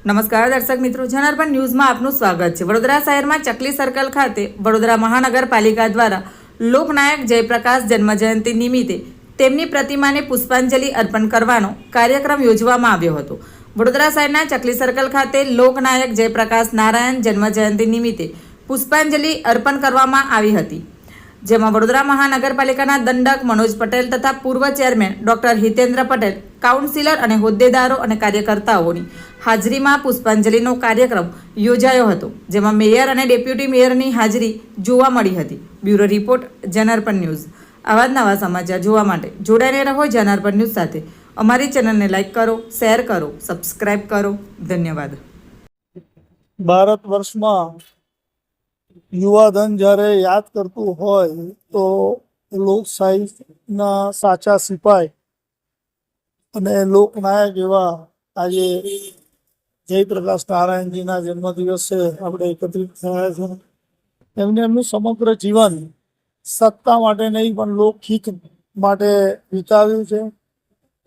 નમસ્કાર દર્શક મિત્રો, જનાર્પણ ન્યૂઝમાં આપનું સ્વાગત છે. વડોદરા શહેરમાં ચકલી સર્કલ ખાતે વડોદરા મહાનગરપાલિકા દ્વારા લોકનાયક જયપ્રકાશ જન્મજયંતિ નિમિત્તે તેમની પ્રતિમાને પુષ્પાંજલિ અર્પણ કરવાનો કાર્યક્રમ યોજવામાં આવ્યો હતો. વડોદરા શહેરના ચકલી સર્કલ ખાતે લોકનાયક જયપ્રકાશ નારાયણ જન્મજયંતિ નિમિત્તે પુષ્પાંજલિ અર્પણ કરવામાં આવી હતી. જેમાં વડોદરા મહાનગરપાલિકાના દંડક મનોજ પટેલ તથા પૂર્વ chairman doctor Hitendra Patel councillor અને હોદ્દેદારો અને કાર્યકર્તાઓની હાજરીમાં પુષ્પાંજલિનો કાર્યક્રમ યોજાયો હતો, જેમાં મેયર અને ડેપ્યુટી મેયરની હાજરી જોવા મળી હતી. Bureau report, Janarpan news. આવા જ નવા સમાચાર જોવા માટે જોડાઈને રહો જનાર્પણ ન્યૂઝ સાથે. અમારી ચેનલને લાઇક કરો, શેર કરો, સબસ્ક્રાઇબ કરો. ધન્યવાદ. ભારત વર્ષમાં યુવાધન જ્યારે યાદ કરતું હોય તો લોકશાહીના સાચા સિપાઈ અને લોકનાયક એવા આજે જયપ્રકાશ નારાયણજીના જન્મદિવસે આપણે એકત્રિત થયા છે. એમને એમનું સમગ્ર જીવન સત્તા માટે નહીં, પણ લોકહિત માટે વિતાવ્યું છે.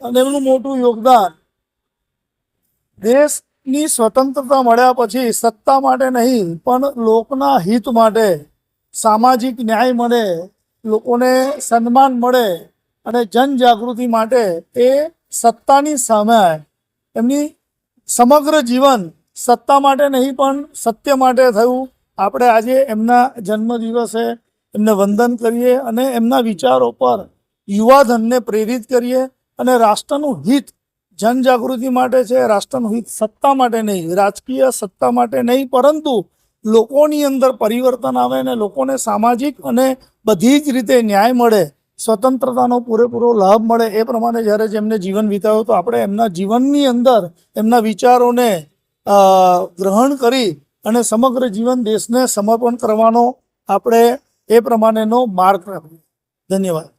અને એમનું મોટું યોગદાન દેશની સ્વતંત્રતા મળ્યા પછી સત્તા માટે નહીં, પણ લોકના હિત માટે સામાજિક ન્યાય મળે, લોકોને સન્માન મળે અને જનજાગૃતિ માટે એ સત્તાની સામે એમની સમગ્ર જીવન સત્તા માટે નહીં, પણ સત્ય માટે થયું. આપણે આજે એમના જન્મદિવસે એમને વંદન કરીએ અને એમના વિચારો પર યુવાધનને પ્રેરિત કરીએ અને રાષ્ટ્રનું હિત, જનજાગૃતિ માટે છે, રાષ્ટ્રનું હિત સત્તા માટે નહીં, રાજકીય સત્તા માટે નહીં, પરંતુ લોકોની અંદર પરિવર્તન આવે અને લોકોને સામાજિક અને બધી જ રીતે ન્યાય મળે સ્વતંત્રતાનો પૂરેપૂરો લાભ મળે એ પ્રમાણે જ્યારે જેમને જીવન વિતાવ્યું તો આપણે એમના જીવનની અંદર એમના વિચારોને ગ્રહણ કરી અને સમગ્ર જીવન દેશને સમર્પણ કરવાનો આપણે એ પ્રમાણેનો માર્ગ રાખીએ ધન્યવાદ.